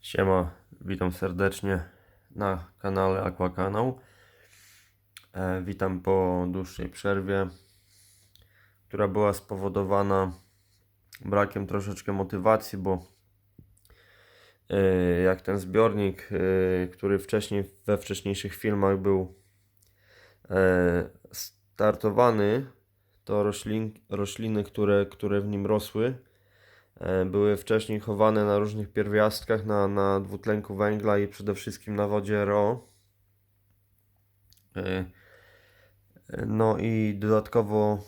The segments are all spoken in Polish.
Siema, witam serdecznie na kanale Aquakanał. E, witam po dłuższej przerwie, która była spowodowana brakiem troszeczkę motywacji, bo e, jak ten zbiornik, e, który wcześniej we wcześniejszych filmach był e, startowany, to roślin, rośliny, które, które w nim rosły, były wcześniej chowane na różnych pierwiastkach, na, na dwutlenku węgla i przede wszystkim na wodzie RO. E, No i dodatkowo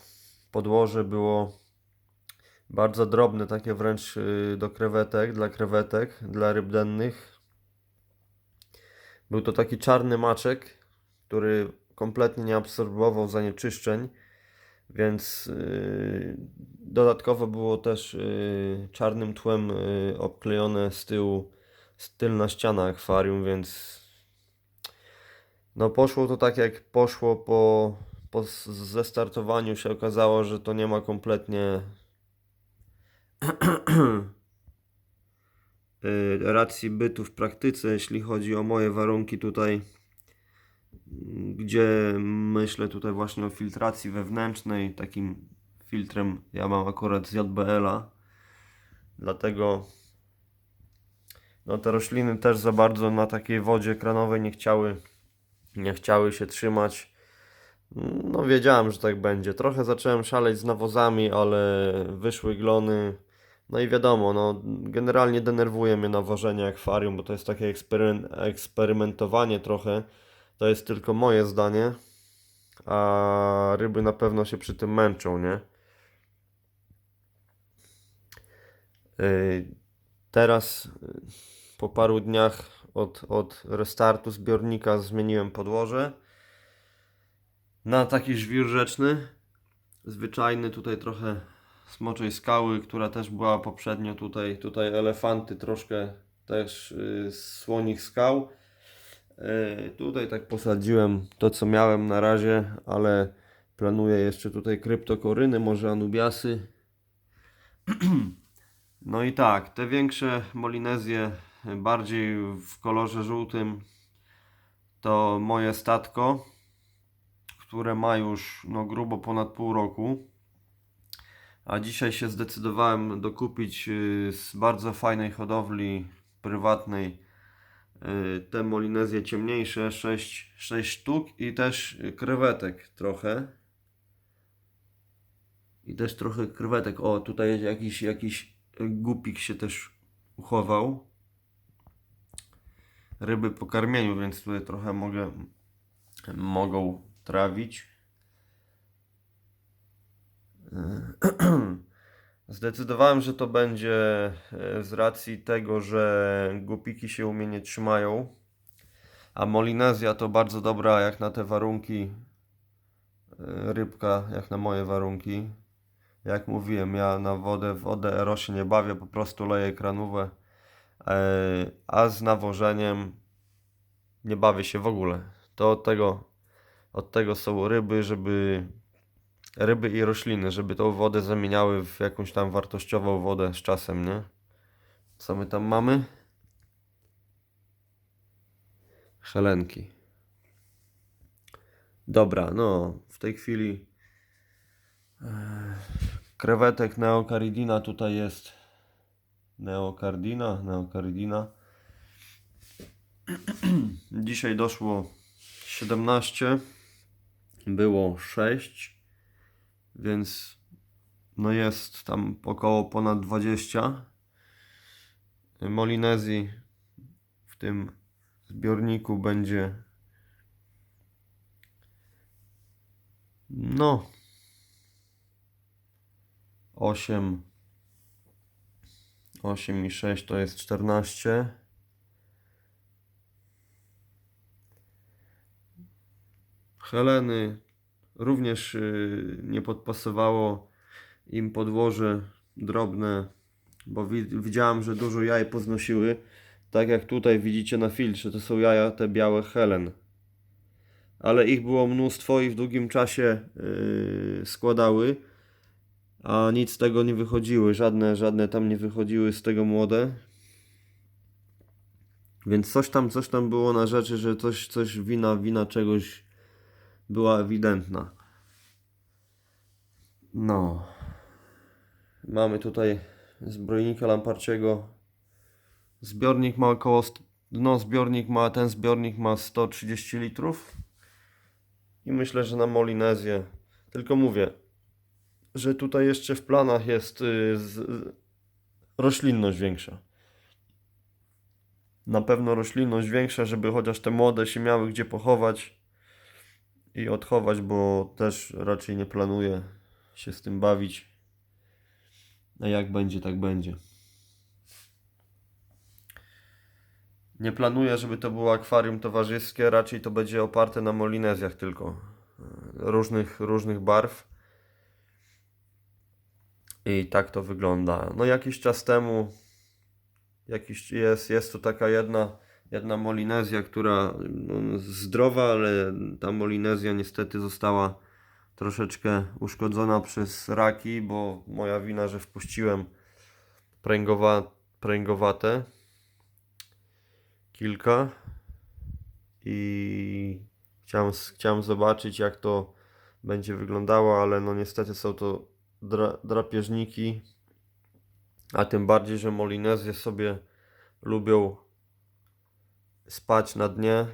podłoże było bardzo drobne, takie wręcz y, do krewetek, dla krewetek, dla ryb dennych. Był to taki czarny maczek, który kompletnie nie absorbował zanieczyszczeń, więc y, dodatkowo było też y, czarnym tłem y, obklejone z tyłu tylna ściana akwarium, więc no poszło to tak jak poszło po, po zestartowaniu się okazało, że to nie ma kompletnie racji bytu w praktyce, jeśli chodzi o moje warunki tutaj, gdzie myślę tutaj właśnie o filtracji wewnętrznej, takim filtrem ja mam akurat z JBL-a, dlatego no te rośliny też za bardzo na takiej wodzie kranowej nie chciały nie chciały się trzymać. No wiedziałem, że tak będzie. Trochę zacząłem szaleć z nawozami, ale wyszły glony. No i wiadomo, no generalnie denerwuje mnie nawożenie akwarium, bo to jest takie ekspery- eksperymentowanie trochę. To jest tylko moje zdanie. A ryby na pewno się przy tym męczą, nie? Yy, Teraz yy, po paru dniach od, od restartu zbiornika zmieniłem podłoże na taki żwir rzeczny. Zwyczajny, tutaj trochę smoczej skały, która też była poprzednio tutaj, tutaj elefanty troszkę też yy, słonich skał. Yy, tutaj tak posadziłem to co miałem na razie, ale planuję jeszcze tutaj kryptokoryny, może anubiasy. No i tak, te większe molinezje, bardziej w kolorze żółtym, to moje statko, które ma już no, grubo ponad pół roku. A dzisiaj się zdecydowałem dokupić y, z bardzo fajnej hodowli prywatnej te molinezje ciemniejsze, 6, 6 sztuk i też y, krewetek trochę. I też trochę krewetek. O, tutaj jakiś, jakiś gupik się też uchował. Ryby po karmieniu, więc tutaj trochę mogę, mogą trawić. Zdecydowałem, że to będzie e, z racji tego, że gupiki się u mnie nie trzymają. A Molinezja to bardzo dobra jak na te warunki e, rybka, jak na moje warunki. Jak mówiłem, ja na wodę, wodę Ero się nie bawię, po prostu leję kranówę. E, a z nawożeniem nie bawię się w ogóle. To od tego, od tego są ryby, żeby ryby i rośliny, żeby tą wodę zamieniały w jakąś tam wartościową wodę z czasem, nie? Co my tam mamy? Helenki. Dobra, no w tej chwili krewetek neokaridina tutaj jest neokardina, neokardina. Dzisiaj doszło 17, było 6, więc no jest tam około ponad 20. Molinezji w tym zbiorniku będzie no 8 8 i 6 to jest 14. Heleny również y, nie podpasowało im podłoże drobne, bo wi- widziałem, że dużo jaj poznosiły. Tak jak tutaj widzicie na filtrze, to są jaja te białe Helen. Ale ich było mnóstwo i w długim czasie y, składały a nic z tego nie wychodziły, żadne, żadne tam nie wychodziły z tego młode. Więc coś tam, coś tam było na rzeczy, że coś, coś wina, wina czegoś była ewidentna. No. Mamy tutaj zbrojnika lamparciego. Zbiornik ma około, no zbiornik ma, ten zbiornik ma 130 litrów. I myślę, że na Molinezję. Tylko mówię, że tutaj jeszcze w planach jest y, z, z, roślinność większa. Na pewno roślinność większa, żeby chociaż te młode się miały gdzie pochować i odchować, bo też raczej nie planuję się z tym bawić. A jak będzie, tak będzie. Nie planuję, żeby to było akwarium towarzyskie, raczej to będzie oparte na molinezjach tylko. Różnych, różnych barw. I tak to wygląda. No jakiś czas temu jakiś jest, jest tu taka jedna, jedna molinezja, która no, zdrowa, ale ta molinezja niestety została troszeczkę uszkodzona przez raki, bo moja wina, że wpuściłem pręgowa, pręgowate kilka i chciałem, chciałem zobaczyć jak to będzie wyglądało, ale no niestety są to dra, drapieżniki, a tym bardziej, że molinezje sobie lubią spać na dnie,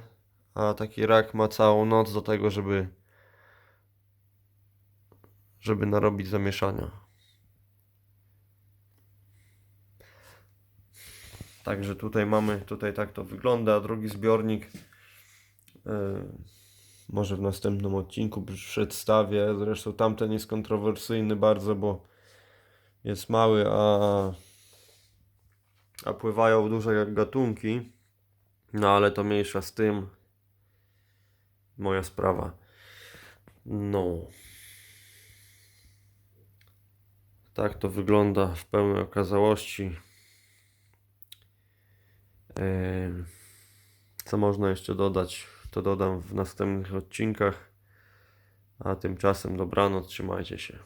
a taki rak ma całą noc do tego, żeby żeby narobić zamieszania. Także tutaj mamy, tutaj tak to wygląda, drugi zbiornik yy, może w następnym odcinku przedstawię. Zresztą tamten jest kontrowersyjny bardzo, bo jest mały, a, a pływają duże gatunki. No ale to mniejsza z tym. Moja sprawa. No. Tak to wygląda w pełnej okazałości. Co można jeszcze dodać, to dodam w następnych odcinkach. A tymczasem dobranoc, trzymajcie się.